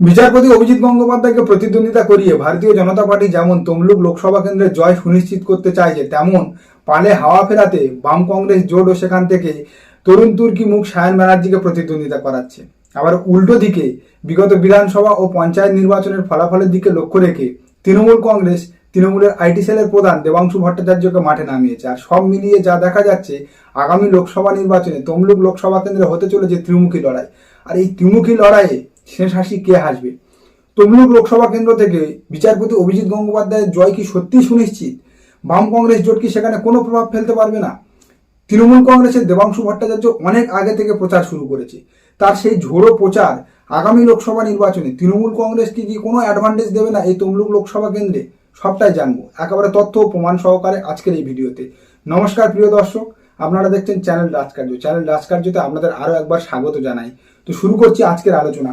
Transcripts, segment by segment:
বিচারপতি অভিজিৎ গঙ্গোপাধ্যায়কে প্রতিদ্বন্দ্বিতা করিয়ে ভারতীয় জনতা পার্টি যেমন তমলুক লোকসভা কেন্দ্রের জয় সুনিশ্চিত করতে চাইছে, তেমন পালে হাওয়া ফেরাতে বাম কংগ্রেস জোটও সেখান থেকে তরুণ তুর্কি মুখ সায়ন ব্যানার্জিকে প্রতিদ্বন্দ্বিতা করাচ্ছে। আবার উল্টো দিকে, বিগত বিধানসভা ও পঞ্চায়েত নির্বাচনের ফলাফলের দিকে লক্ষ্য রেখে তৃণমূল কংগ্রেস তৃণমূলের আইটি সেলের প্রধান দেবাংশু ভট্টাচার্যকে মাঠে নামিয়েছে। আর সব মিলিয়ে যা দেখা যাচ্ছে, আগামী লোকসভা নির্বাচনে তমলুক লোকসভা কেন্দ্রে হতে চলেছে ত্রিমুখী লড়াই। আর এই ত্রিমুখী লড়াইয়ে শেষ হাসি কে হাসবে? তমলুক লোকসভা কেন্দ্র থেকে বিচারপতি অভিজিৎ গঙ্গোপাধ্যায়ের জয় কি সত্যিই সুনিশ্চিত? বাম কংগ্রেস জোট কি সেখানে কোনো প্রভাব ফেলতে পারবে না? তৃণমূল কংগ্রেসের দেবাংশু ভট্টাচার্য অনেক আগে থেকে প্রচার শুরু করেছে। তার সেই ঝোড়ো প্রচার আগামী লোকসভা নির্বাচনে তৃণমূল কংগ্রেস কি কি কোনো অ্যাডভান্টেজ দেবে না এই তমলুক লোকসভা কেন্দ্রে? সবটাই জানব। একেবারে তথ্য ও প্রমাণ সহকারে আজকের এই ভিডিওতে। নমস্কার প্রিয় দর্শক, আপনারা দেখছেন চ্যানেল রাজকার্য। চ্যানেল রাজকার্যতে আপনাদের আরও একবার স্বাগত জানাই। তো শুরু করছি আজকের আলোচনা।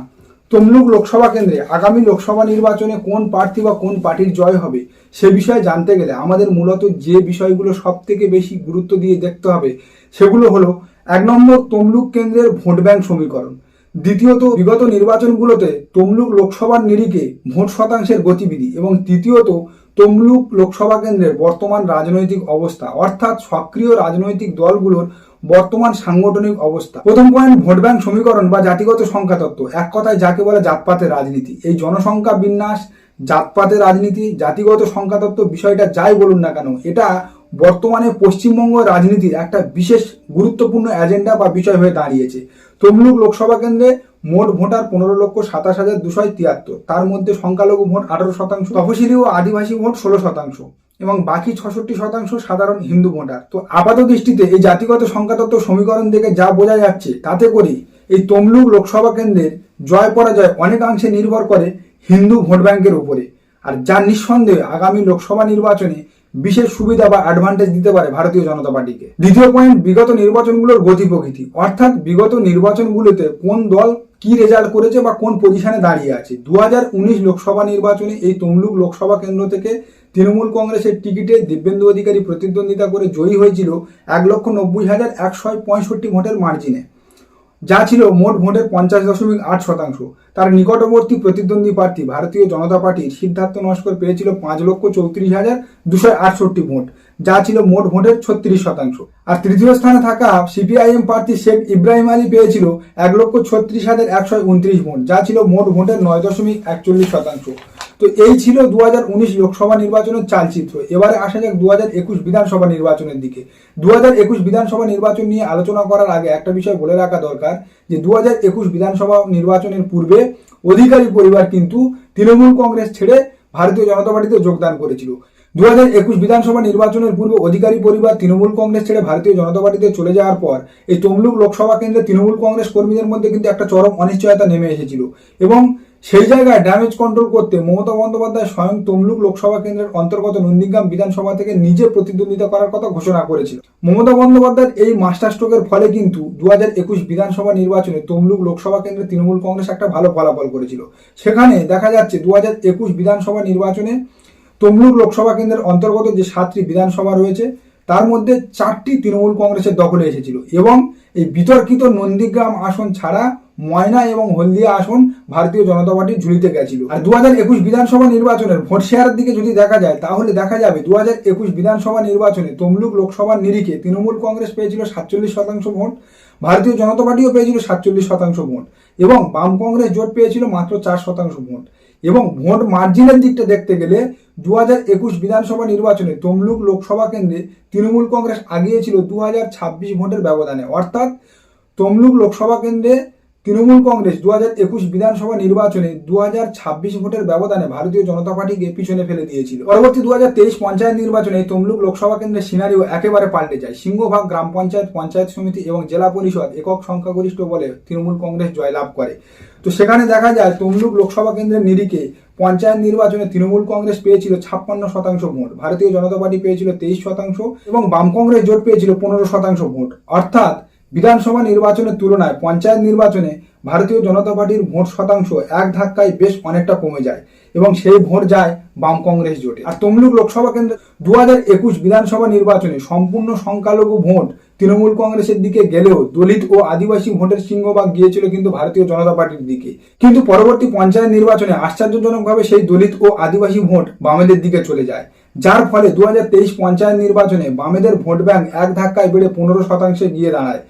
তমলুক লোকসভা কেন্দ্রে আগামী লোকসভা নির্বাচনে কোন প্রার্থী বা কোন পার্টির জয় হবে, সে বিষয়ে জানতে গেলে আমাদের মূলত যে বিষয়গুলো সব থেকে বেশি গুরুত্ব দিয়ে দেখতে হবে, সেগুলো হলো এক নম্বর তমলুক কেন্দ্রের ভোট ব্যাংক সমীকরণ, দ্বিতীয়ত বিগত নির্বাচনগুলোতে তমলুক লোকসভার নিরিখে ভোট শতাংশের গতিবিধি, এবং তৃতীয়ত তমলুক লোকসভা কেন্দ্রের বর্তমান রাজনৈতিক অবস্থা, অর্থাৎ সক্রিয় রাজনৈতিক দলগুলোর বর্তমান সাংগঠনিক অবস্থা। প্রথম পয়েন্ট, ভোট ব্যাংক সমীকরণ বা জাতিগত সংখ্যা তত্ত্ব। এক কথায় যাকে বলে জাতপাতের রাজনীতি। এই জনসংখ্যা বিন্যাস, জাতপাতের রাজনীতি, জাতিগত সংখ্যা তত্ত্ব বিষয়টা যাই বলুন না কেন, এটা বর্তমানে পশ্চিমবঙ্গ রাজনীতির একটা বিশেষ গুরুত্বপূর্ণ এজেন্ডা বা বিষয় হয়ে দাঁড়িয়েছে। তমলুক লোকসভা কেন্দ্রে মোট ভোটার পনেরো লক্ষ সাতাশ হাজার দুশো তিয়াত্তর। তার মধ্যে সংখ্যালঘু ভোট আঠারো শতাংশ, তফসিলি ও আদিবাসী ভোট ষোলো শতাংশ। এবং বাকি ছষট্টি শতাংশ সাধারণ হিন্দু ভোটার। তো আপাত দৃষ্টিতে এই জাতিগত সংখ্যাতত্ত্ব সমীকরণ থেকে যা বোঝা যাচ্ছে, তাতে করে এই তমলুক লোকসভা কেন্দ্রের জয় পরাজয় অনেকাংশে নির্ভর করে হিন্দু ভোট ব্যাংকের উপরে। আর যা নিঃসন্দেহে আগামী লোকসভা নির্বাচনে বিশেষ সুবিধা বা অ্যাডভান্টেজ দিতে পারে ভারতীয় জনতা পার্টিকে। দ্বিতীয় পয়েন্ট বিগত নির্বাচনগুলোর গতি প্রকৃতি। অর্থাৎ বিগত নির্বাচনগুলোতে কোন দল কি রেজাল্ট করেছে বা কোন পজিশনে দাঁড়িয়ে আছে। দু হাজার উনিশ লোকসভা নির্বাচনে এই তমলুক লোকসভা কেন্দ্র থেকে তৃণমূল কংগ্রেসের টিকিটে দিব্যেন্দু অধিকারী প্রতিদ্বন্দ্বিতা করে জয়ী হয়েছিল এক লক্ষ নব্বই হাজার একশো পঁয়ষট্টি ভোটের মার্জিনে। যা ছিল মোট ভোটের পঞ্চাশ দশমিক আট শতাংশ। তার নিকটবর্তী প্রতিদ্বন্দ্বী প্রার্থী ভারতীয় জনতা পার্টির সিদ্ধার্থ নস্কর পেয়েছিল পাঁচ লক্ষ চৌত্রিশ হাজার দুশো আটষট্টি ভোট, যা ছিল মোট ভোটের ছত্রিশ শতাংশ। আর তৃতীয় স্থানে থাকা সিপিআইএম প্রার্থী শেখ ইব্রাহিম আলী পেয়েছিল এক লক্ষ ছত্রিশ হাজার একশো উনত্রিশ ভোট, যা ছিল মোট ভোটের নয় দশমিক একচল্লিশ শতাংশ। তো এই ছিল দু হাজার উনিশ লোকসভা নির্বাচনের চালচিত্র। এবারে আসা যাক দু বিধানসভা নির্বাচনের দিকে। দু বিধানসভা নির্বাচন নিয়ে আলোচনা করার আগে একটা বিষয় বলে রাখা দরকার যে দু বিধানসভা নির্বাচনের পূর্বে অধিকারী পরিবার কিন্তু তৃণমূল কংগ্রেস ছেড়ে ভারতীয় জনতা পার্টিতে যোগদান করেছিল। দু হাজার একুশ বিধানসভা নির্বাচনের পূর্বে অধিকারী পরিবার তৃণমূল কংগ্রেস ছেড়ে ভারতীয় জনতা পার্টিতে চলে যাওয়ার পর এই তমলুক লোকসভা কেন্দ্রে তৃণমূল কংগ্রেস কর্মীদের মধ্যে কিন্তু একটা চরম অনিশ্চয়তা নেমে এসেছিল। এবং সেই জায়গায় ড্যামেজ কন্ট্রোল করতে মমতা বন্দ্যোপাধ্যায় স্বয়ং তমলুক লোকসভা কেন্দ্রের অন্তর্গত নন্দীগ্রাম বিধানসভা থেকে নিজে প্রতিদ্বন্দ্বিতা করার কথা ঘোষণা করেছিল। মমতা বন্দ্যোপাধ্যায়ের এই মাস্টার স্ট্রোকের ফলে কিন্তু দু হাজার একুশ বিধানসভা নির্বাচনে তমলুক লোকসভা কেন্দ্রে তৃণমূল কংগ্রেস একটা ভালো ফলাফল করেছিল। সেখানে দেখা যাচ্ছে দু হাজার একুশ বিধানসভা নির্বাচনে তমলুক লোকসভা কেন্দ্রের অন্তর্গত যে সাতটি বিধানসভা রয়েছে, তার মধ্যে চারটি তৃণমূল কংগ্রেসের দখলে এসেছিল এবং এই বিতর্কিত নন্দীগ্রাম আসন ছাড়া ময়না এবং হলদিয়া আসন ভারতীয় জনতা পার্টির ঝুলিতে গেছিল। আর দু হাজার একুশ বিধানসভা নির্বাচনের ভোট শেয়ারের দিকে যদি দেখা যায়, তাহলে দেখা যাবে দু হাজার একুশ বিধানসভা নির্বাচনে তমলুক লোকসভার নিরিখে তৃণমূল কংগ্রেস পেয়েছিল সাতচল্লিশ শতাংশ ভোট, ভারতীয় জনতা পার্টিও পেয়েছিল সাতচল্লিশ শতাংশ ভোট এবং বাম কংগ্রেস জোট পেয়েছিল মাত্র চার শতাংশ ভোট। এবং ভোট মার্জিনের দিকটা দেখতে গেলে দু হাজার একুশ বিধানসভা নির্বাচনে তমলুক লোকসভা কেন্দ্রে তৃণমূল কংগ্রেস আগিয়েছিল দু হাজার ছাব্বিশ ভোটের ব্যবধানে। অর্থাৎ তমলুক লোকসভা কেন্দ্রে তৃণমূল কংগ্রেস দু হাজার একুশ বিধানসভা নির্বাচনে দু হাজার ছাব্বিশ ভোটের ব্যবধানে ভারতীয় জনতা পার্টিকে পিছনে ফেলে দিয়েছিল। পরবর্তী দু হাজার তেইশ পঞ্চায়েত নির্বাচনে তমলুক লোকসভা কেন্দ্রের সিনারিও একেবারে পাল্টে যায়। সিংহভাগ গ্রাম পঞ্চায়েত পঞ্চায়েত সমিতি এবং জেলা পরিষদ একক সংখ্যাগরিষ্ঠ বলে তৃণমূল কংগ্রেস জয়লাভ করে। তো সেখানে দেখা যায় তমলুক লোকসভা কেন্দ্রের নিরিখে পঞ্চায়েত নির্বাচনে তৃণমূল কংগ্রেস পেয়েছিল ছাপ্পান্ন শতাংশ ভোট, ভারতীয় জনতা পার্টি পেয়েছিল তেইশ শতাংশ এবং বাম কংগ্রেস জোট পেয়েছিল পনেরো শতাংশ ভোট। অর্থাৎ বিধানসভা নির্বাচনের তুলনায় পঞ্চায়েত নির্বাচনে ভারতীয় জনতা পার্টির ভোট শতাংশ এক ধাক্কায় বেশ অনেকটা কমে যায় এবং সেই ভোট যায় বাম কংগ্রেস জোটে। আর তমলুক লোকসভা কেন্দ্রে দু একুশ বিধানসভা নির্বাচনে সম্পূর্ণ সংখ্যালঘু ভোট তৃণমূল কংগ্রেসের দিকে গেলেও দলিত ও আদিবাসী ভোটের সিংহভাগ গিয়েছিল কিন্তু ভারতীয় জনতা পার্টির দিকে। কিন্তু পরবর্তী পঞ্চায়েত নির্বাচনে আশ্চর্যজনকভাবে সেই দলিত ও আদিবাসী ভোট বামেদের দিকে চলে যায়। যার ফলে দু পঞ্চায়েত নির্বাচনে বামেদের ভোট ব্যাংক এক ধাক্কায় বেড়ে পনেরো শতাংশে গিয়ে দাঁড়ায়।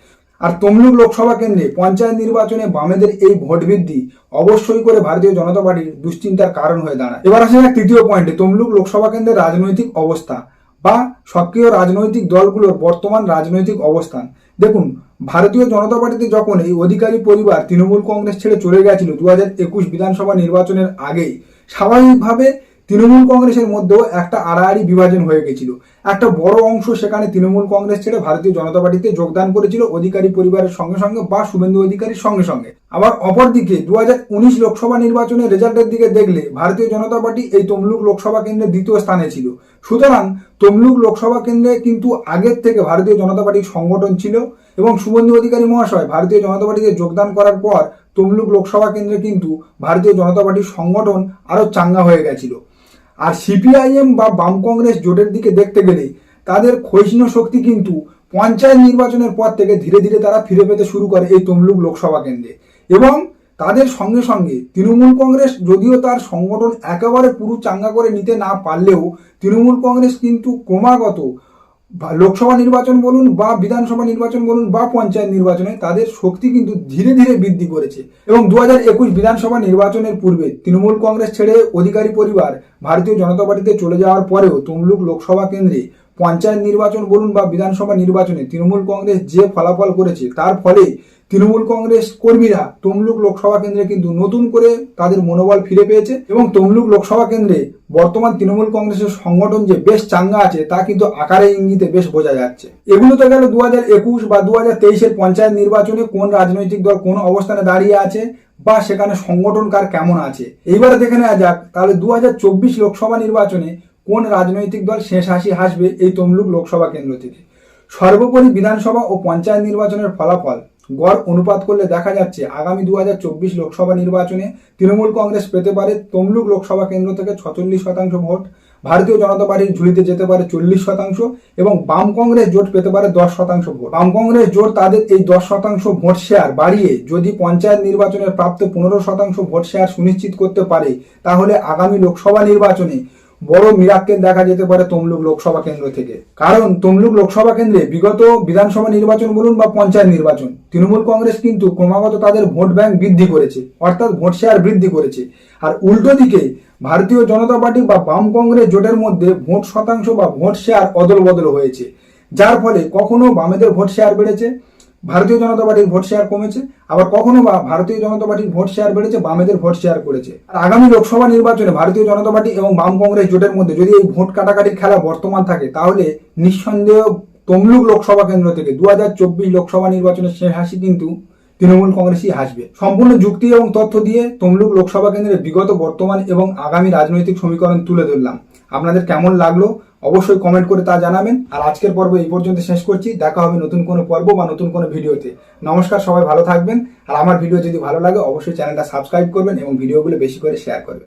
আর তমলুক লোকসভা কেন্দ্রে পঞ্চায়েত নির্বাচনে বামেদের এই ভোট বৃদ্ধি অবশ্যই করে ভারতীয় জনতা পার্টির দুশ্চিন্তার কারণ হয়ে দাঁড়ায়। এবার আসে যাক তৃতীয় পয়েন্টে, তমলুক লোকসভা কেন্দ্রের রাজনৈতিক অবস্থা বা সক্রিয় রাজনৈতিক দলগুলোর বর্তমান রাজনৈতিক অবস্থান। দেখুন, ভারতীয় জনতা পার্টিতে যখন এই অধিকারী পরিবার তৃণমূল কংগ্রেস ছেড়ে চলে গেছিল দু হাজার একুশ বিধানসভা নির্বাচনের আগেই, স্বাভাবিকভাবে তৃণমূল কংগ্রেসের মধ্যেও একটা আড়াআড়ি বিভাজন হয়ে গেছিল। একটা বড় অংশ সেখানে তৃণমূল কংগ্রেস ছেড়ে ভারতীয় জনতা পার্টিতে যোগদান করেছিল অধিকারী পরিবারের সঙ্গে সঙ্গে বা শুভেন্দু অধিকারীর সঙ্গে সঙ্গে। আবার অপরদিকে দু লোকসভা নির্বাচনের রেজাল্টের দিকে দেখলে ভারতীয় জনতা পার্টি এই তমলুক লোকসভা কেন্দ্রে দ্বিতীয় স্থানে ছিল। সুতরাং তমলুক লোকসভা কেন্দ্রে কিন্তু আগের থেকে ভারতীয় জনতা পার্টির সংগঠন ছিল এবং শুভেন্দু অধিকারী মহাশয় ভারতীয় জনতা পার্টিতে যোগদান করার পর তমলুক লোকসভা কেন্দ্রে কিন্তু ভারতীয় জনতা পার্টির সংগঠন আরও চাঙ্গা হয়ে গেছিল। আর সিপিআইএম বা বাম কংগ্রেস জোটের দিকে দেখতে গেলে তাদের ক্ষয়িষ্ণু শক্তি কিন্তু পঞ্চায়েত নির্বাচনের পর থেকে ধীরে ধীরে তারা ফিরে পেতে শুরু করে এই তমলুক লোকসভা কেন্দ্রে। এবং তাদের সঙ্গে সঙ্গে তৃণমূল কংগ্রেস যদিও তার সংগঠন একেবারে পুরো চাঙ্গা করে নিতে না পারলেও তৃণমূল কংগ্রেস কিন্তু ক্রমাগত বা লোকসভা নির্বাচন বলুন বা বিধানসভা নির্বাচন বলুন বা পঞ্চায়েত নির্বাচনে তাদের শক্তি কিন্তু ধীরে ধীরে বৃদ্ধি করেছে। এবং দু একুশ বিধানসভা নির্বাচনের পূর্বে তৃণমূল কংগ্রেস ছেড়ে অধিকারী পরিবার ভারতীয় জনতা পার্টিতে চলে যাওয়ার পরেও তমলুক লোকসভা কেন্দ্রে পঞ্চায়েত নির্বাচন বলুন বা বিধানসভা নির্বাচনে তৃণমূল কংগ্রেস যে ফলাফল করেছে, তার ফলে তৃণমূল কংগ্রেস কর্মীরা তমলুক লোকসভা কেন্দ্রে কিন্তু নতুন করে তাদের মনোবল ফিরে পেয়েছে এবং তমলুক লোকসভা কেন্দ্রে বর্তমান তৃণমূল কংগ্রেসের সংগঠন যে বেশ চাঙ্গা আছে, তা কিন্তু আকারে ইঙ্গিতে বেশ বোঝা যাচ্ছে। এগুলো তো গেল দু একুশ বা দু হাজার তেইশের পঞ্চায়েত নির্বাচনে কোন রাজনৈতিক দল কোন অবস্থানে দাঁড়িয়ে আছে বা সেখানে সংগঠন কার কেমন আছে। এইবারে দেখে নেওয়া যাক, তাহলে দু হাজার চব্বিশ লোকসভা নির্বাচনে কোন রাজনৈতিক দল শেষ হাসি হাসবে এই তমলুক লোকসভা কেন্দ্র থেকে? সর্বোপরি বিধানসভা ও পঞ্চায়েত নির্বাচনের ফলাফল। গড় অনুপাত করলে দেখা যাচ্ছে আগামী দুহাজার চব্বিশ লোকসভা নির্বাচনে তৃণমূল কংগ্রেস পেতে পারে তমলুক লোকসভা কেন্দ্র থেকে ছচল্লিশ শতাংশ ভোট, ভারতীয় জনতা পার্টির ঝুলিতে যেতে পারে চল্লিশ শতাংশ এবং বাম কংগ্রেস জোট পেতে পারে দশ শতাংশ ভোট। বাম কংগ্রেস জোট তাদের এই দশ শতাংশ ভোট শেয়ার বাড়িয়ে যদি পঞ্চায়েত নির্বাচনের প্রাপ্ত পনেরো শতাংশ ভোট শেয়ার সুনিশ্চিত করতে পারে, তাহলে আগামী লোকসভা নির্বাচনে বড় মিরাক্কেল দেখা যেতে পারে তমলুক লোকসভা কেন্দ্র থেকে। কারণ তমলুক লোকসভা কেন্দ্রে বিগত বিধানসভা নির্বাচন বলুন বা পঞ্চায়েত নির্বাচন, তৃণমূল কংগ্রেস কিন্তু ক্রমাগত তাদের ভোট ব্যাংক বৃদ্ধি করেছে, অর্থাৎ ভোট শেয়ার বৃদ্ধি করেছে। আর উল্টো দিকে, ভারতীয় জনতা পার্টি বা বাম কংগ্রেস জোটের মধ্যে ভোট শতাংশ বা ভোট শেয়ার অদল বদল হয়েছে। যার ফলে কখনো বামেদের ভোট শেয়ার বেড়েছে ভারতীয় জনতা পার্টির ভোট শেয়ার কমেছে, আবার কখনো বা ভারতীয় জনতা পার্টির ভোট শেয়ার বেড়েছে, বামেদের ভোট শেয়ার করেছে। আর আগামী লোকসভা নির্বাচনে ভারতীয় জনতা পার্টি এবং বাম কংগ্রেস জোটের মধ্যে যদি এই ভোট কাটাকাটির খেলা বর্তমান থাকে, তাহলে নিঃসন্দেহ তমলুক লোকসভা কেন্দ্র থেকে দু হাজার চব্বিশ লোকসভা নির্বাচনের শেষ হাসি কিন্তু তৃণমূল কংগ্রেসই হাসবে। সম্পূর্ণ যুক্তি এবং তথ্য দিয়ে তমলুক লোকসভা কেন্দ্রের বিগত বর্তমান এবং আগামী রাজনৈতিক সমীকরণ তুলে ধরলাম। আপনাদের কেমন লাগল? অবশ্যই কমেন্ট করে তা জানাবেন। আর আজকের পর্ব এই পর্যন্ত শেষ করছি। দেখা হবে নতুন কোনো পর্ব বা নতুন কোনো ভিডিওতে। নমস্কার, সবাই ভালো থাকবেন। আর আমার ভিডিও যদি ভালো লাগে, অবশ্যই চ্যানেলটা সাবস্ক্রাইব করবেন এবং ভিডিওগুলো বেশি করে শেয়ার করবেন।